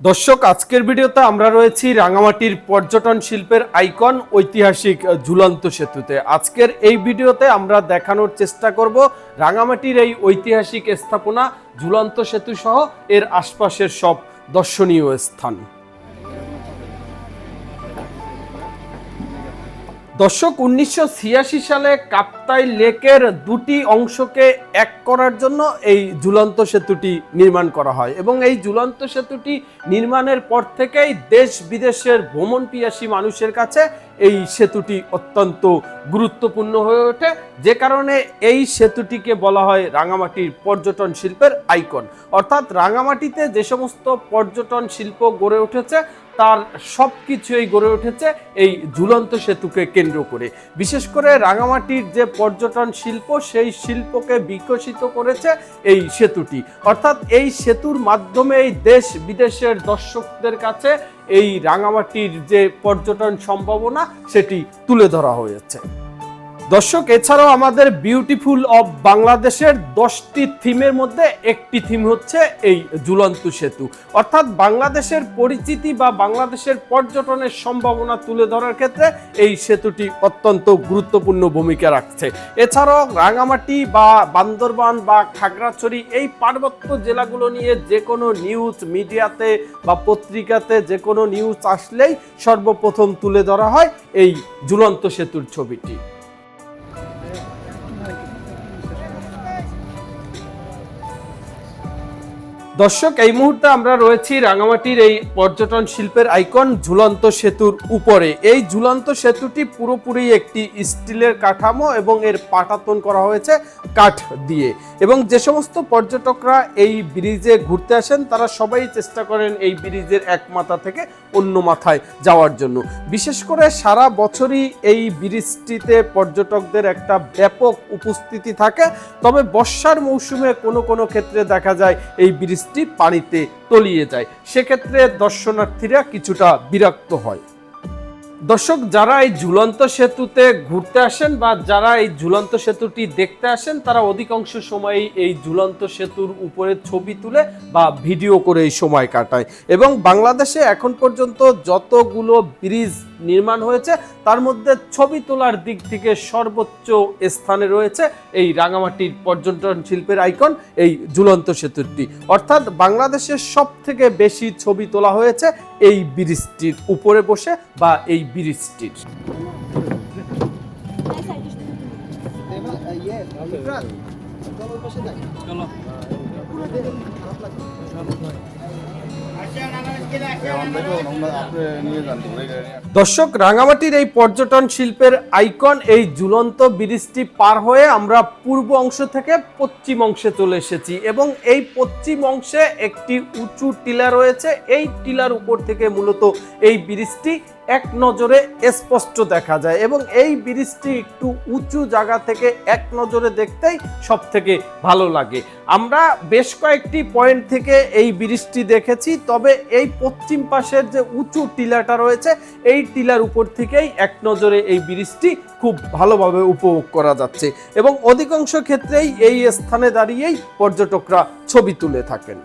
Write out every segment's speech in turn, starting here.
দর্শক, আজকের ভিডিওতে আমরা রয়েছি রাঙামাটির পর্যটন শিল্পের আইকন ঐতিহাসিক ঝুলন্ত সেতুতে। আজকের এই ভিডিওতে আমরা দেখানোর চেষ্টা করব রাঙামাটির এই ঐতিহাসিক স্থাপনা ঝুলন্ত সেতু সহ এর আশপাশের সব দর্শনীয় স্থান। দর্শক, উনিশশো ছিয়াশি সালে কাপ্তাই লেকের দুটি অংশকে এক করার জন্য এই ঝুলন্ত সেতুটি নির্মাণ করা হয় এবং এই ঝুলন্ত সেতুটি নির্মাণের পর থেকেই দেশ বিদেশের ভ্রমণ পিয়াসী মানুষের কাছে এই সেতুটি অত্যন্ত গুরুত্বপূর্ণ হয়ে ওঠে। যে কারণে এই সেতুটিকে বলা হয় রাঙামাটির পর্যটন শিল্পের আইকন। অর্থাৎ রাঙামাটিতে যে সমস্ত পর্যটন শিল্প গড়ে উঠেছে তার সব কিছুই গড়ে উঠেছে এই ঝুলন্ত সেতুকে কেন্দ্র করে। বিশেষ করে রাঙামাটির যে পর্যটন শিল্প, সেই শিল্পকে বিকশিত করেছে এই সেতুটি। অর্থাৎ এই সেতুর মাধ্যমে এই দেশ বিদেশের দর্শকদের কাছে এই রাঙামাটির যে পর্যটন সম্ভাবনা, সেটি তুলে ধরা হয়েছে। দর্শক, এছাড়াও আমাদের বিউটিফুল অফ বাংলাদেশের দশটি থিমের মধ্যে একটি থিম হচ্ছে এই ঝুলন্ত সেতু। অর্থাৎ বাংলাদেশের পরিচিতি বা বাংলাদেশের পর্যটনের সম্ভাবনা তুলে ধরার ক্ষেত্রে এই সেতুটি অত্যন্ত গুরুত্বপূর্ণ ভূমিকা রাখছে। এছাড়াও রাঙামাটি বা বান্দরবান বা খাগড়াছড়ি এই পার্বত্য জেলাগুলো নিয়ে যে কোনো নিউজ মিডিয়াতে বা পত্রিকাতে যে কোনো নিউজ আসলেই সর্বপ্রথম তুলে ধরা হয় এই ঝুলন্ত সেতুর ছবিটি। দর্শক, এই মুহূর্তে আমরা রয়েছি রাঙামাটির এই পর্যটন শিল্পের আইকন ঝুলন্ত সেতুর উপরে। এই ঝুলন্ত সেতুটি পুরোপুরি একটি স্টিলের কাঠামো এবং এর পাটাতন করা হয়েছে কাঠ দিয়ে। এবং যে সমস্ত পর্যটকরা এই ব্রিজে ঘুরতে আসেন, তারা সবাই চেষ্টা করেন এই ব্রিজের এক মাথা থেকে অন্য মাথায় যাওয়ার জন্য। বিশেষ করে সারা বছরই এই ব্রিজটিতে পর্যটকদের একটা ব্যাপক উপস্থিতি থাকে। তবে বর্ষার মৌসুমে কোনো কোনো ক্ষেত্রে দেখা যায় এই ব্রিজটি পানিতে তলিয়ে যায়। সেক্ষেত্রে দর্শনার্থীরা কিছুটা বিরক্ত হয়। দর্শক, যারা এই ঝুলন্ত সেতুতে ঘুরতে আসেন বা যারা এই ঝুলন্ত সেতুটি দেখতে আসেন, তারা অধিকাংশ সময়ই এই ঝুলন্ত সেতুর উপরে ছবি তুলে বা ভিডিও করে এই সময় কাটায়। এবং বাংলাদেশে এখন পর্যন্ত যতগুলো ব্রিজ নির্মাণ হয়েছে। তার মধ্যে ছবি তোলার দিক থেকে সর্বোচ্চ স্থানে রয়েছে এই রাঙামাটির পর্যটন শিল্পের আইকন, এই ঝুলন্ত সেতুটি অর্থাৎ বাংলাদেশের সব থেকে বেশি ছবি তোলা হয়েছে এই ব্রিজটির উপরে বসে বা এই ব্রিজটির। দর্শক, রাঙামাটির এই পর্যটন শিল্পের আইকন এই ঝুলন্ত ব্রিজটি পার হয়ে আমরা পূর্ব অংশ থেকে পশ্চিম অংশে চলে এসেছি এবং এই পশ্চিম অংশে একটি উঁচু টিলা রয়েছে। এই টিলার উপর থেকে মূলত এই ব্রিজটি এক নজরে স্পষ্ট দেখা যায় এবং এই ব্রিজটি একটু উঁচু জায়গা থেকে এক নজরে দেখতেই সব থেকে ভালো লাগে। আমরা বেশ কয়েকটি পয়েন্ট থেকে এই ব্রিজটি দেখেছি, তবে এই পশ্চিম পাশের যে উঁচু টিলাটা রয়েছে, এই টিলার উপর থেকেই এক নজরে এই ব্রিজটি খুব ভালোভাবে উপভোগ করা যাচ্ছে এবং অধিকাংশ ক্ষেত্রেই এই স্থানে দাঁড়িয়েই পর্যটকরা ছবি তুলে থাকেন।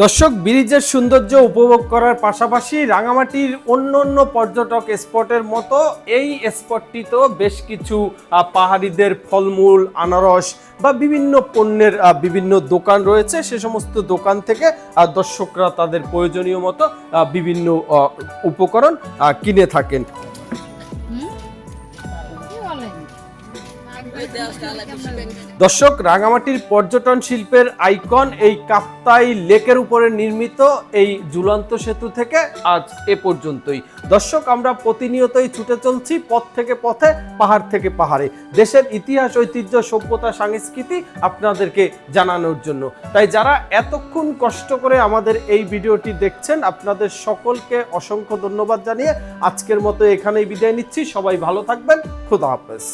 দর্শক ব্রিজের সৌন্দর্য উপভোগ করার পাশাপাশি রাঙামাটির অন্য অন্য পর্যটক স্পটের মতো এই স্পটটিতেও বেশ কিছু পাহাড়িদের ফলমূল আনারস বা বিভিন্ন পণ্যের বিভিন্ন দোকান রয়েছে। সে সমস্ত দোকান থেকে দর্শকরা তাদের প্রয়োজনীয় মতো বিভিন্ন উপকরণ কিনে থাকেন। দর্শক, রাঙামাটির পর্যটন শিল্পের আইকন এই কাপ্তাই লেকের উপরে নির্মিত এই ঝুলন্ত সেতু থেকে আজ এ পর্যন্তই। দর্শক, আমরা প্রতিনিয়তই ছুটে চলছি পথ থেকে পথে, পাহাড় থেকে পাহাড়ে। দেশের ইতিহাস, ঐতিহ্য, সভ্যতা, সংস্কৃতি আপনাদেরকে জানানোর জন্য। তাই যারা এতক্ষণ কষ্ট করে আমাদের এই ভিডিওটি দেখছেন, আপনাদের সকলকে অসংখ্য ধন্যবাদ জানিয়ে আজকের মতো এখানেই বিদায় নিচ্ছি। সবাই ভালো থাকবেন। খোদা হাফেজ।